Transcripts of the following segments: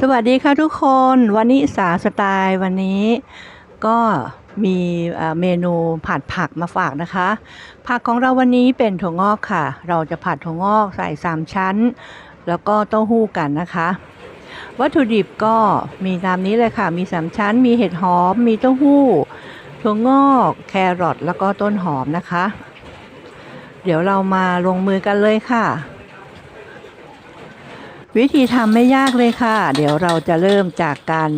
สวัสดีค่ะทุกคนวันนี้สาสไตล์วันนี้ก็มีเมนูผัดผักมาฝากนะคะ ผักของเราวันนี้เป็นถั่วงอกค่ะ เราจะผัดถั่วงอกใส่สามชั้น แล้วก็เต้าหู้กันนะคะ วัตถุดิบก็มีตามนี้เลยค่ะ มีสามชั้น มีเห็ดหอม มีเต้าหู้ถั่วงอกแครอทแล้วก็ต้นหอมนะคะ เดี๋ยวเรามาลงมือกันเลยค่ะ วิธีทำไม่ยากเลยค่ะ เดี๋ยวเราจะเริ่มจากการ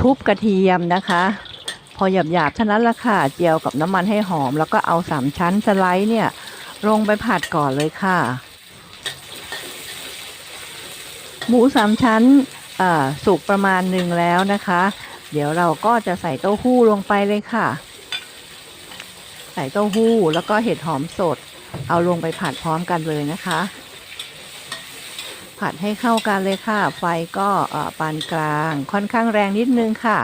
ทุบกระเทียมนะคะ พอหยาบๆเท่านั้นละค่ะเจียวกับน้ำมันให้หอม แล้วก็เอาสามชั้นสไลด์เนี่ย ลงไปผัดก่อนเลยค่ะ หมูสามชั้นสุกประมาณหนึ่งแล้วนะคะ เดี๋ยวเราก็จะใส่เต้าหู้ลงไปเลยค่ะ ใส่เต้าหู้แล้วก็เห็ดหอมสด เอาลงไปผัดพร้อมกันเลยนะคะ ผัดให้เข้ากันเลยค่ะ ไฟก็ปานกลางค่อนข้างแรงนิดนึงค่ะ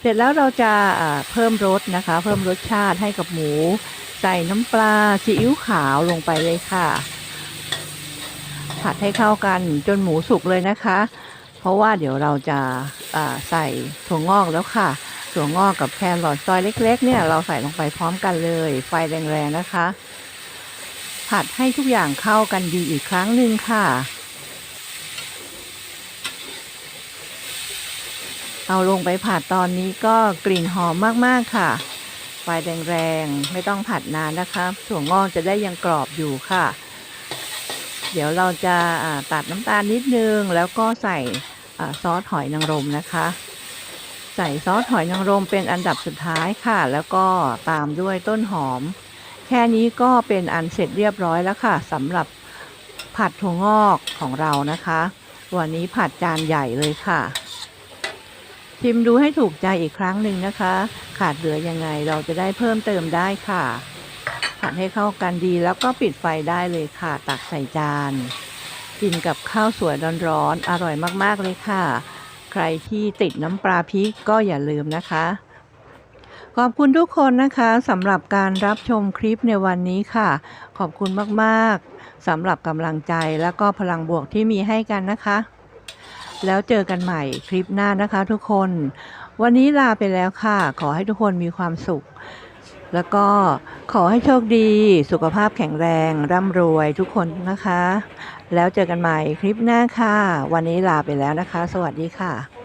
เสร็จแล้วเราจะเอ่อเพิ่มรสนะคะ เพิ่มรสชาติให้กับหมู ใส่น้ำปลาซีอิ๊วขาวลงไปเลยค่ะ ผัดให้เข้ากันจนหมูสุกเลยนะคะ เพราะว่าเดี๋ยวเราจะใส่ถั่วงอกแล้วค่ะถั่วงอกกับแครอทซอยเล็ก ๆ เนี่ยเราใส่ลงไปพร้อมกันเลย ไฟแรงๆนะคะ ผัดให้ทุกอย่างเข้ากันดีอีกครั้งหนึ่งค่ะ เอาลงไปผัดตอนนี้ก็กลิ่นหอมมากๆค่ะไฟแรงๆ ไม่ต้องผัดนานนะคะถั่วงอกจะได้ยังกรอบอยู่ค่ะ เดี๋ยวเราจะตัดน้ำตาลนิดนึง แล้วก็ใส่อซอสหอยนางรมนะคะ ใส่ซอสหอยนางรมเป็นอันดับสุดท้ายค่ะ แล้วก็ตามด้วยต้นหอม แค่นี้ก็เป็นอันเสร็จเรียบร้อยแล้วค่ะสำหรับผัดถั่วงอกของเรานะคะ วันนี้ผัดจานใหญ่เลยค่ะชิมดูให้ถูกใจอีกครั้งหนึ่งนะคะ ขาดเหลือยังไงเราจะได้เพิ่มเติมได้ค่ะ ผัดให้เข้ากันดีแล้วก็ปิดไฟได้เลยค่ะ ตักใส่จาน กินกับข้าวสวยร้อนๆอร่อยมากๆเลยค่ะ ใครที่ติดน้ำปลาพริกก็อย่าลืมนะคะ ขอบคุณทุกคนนะคะสำหรับการรับชมคลิปในวันนี้ค่ะ ขอบคุณมากๆสำหรับกำลังใจและก็พลังบวกที่มีให้กันนะคะ แล้วเจอกันใหม่คลิปหน้านะคะทุกคน วันนี้ลาไปแล้วค่ะ ขอให้ทุกคนมีความสุข แล้วก็ขอให้โชคดี สุขภาพแข็งแรง ร่ำรวยทุกคนนะคะ แล้วเจอกันใหม่คลิปหน้าค่ะ วันนี้ลาไปแล้วนะคะ สวัสดีค่ะ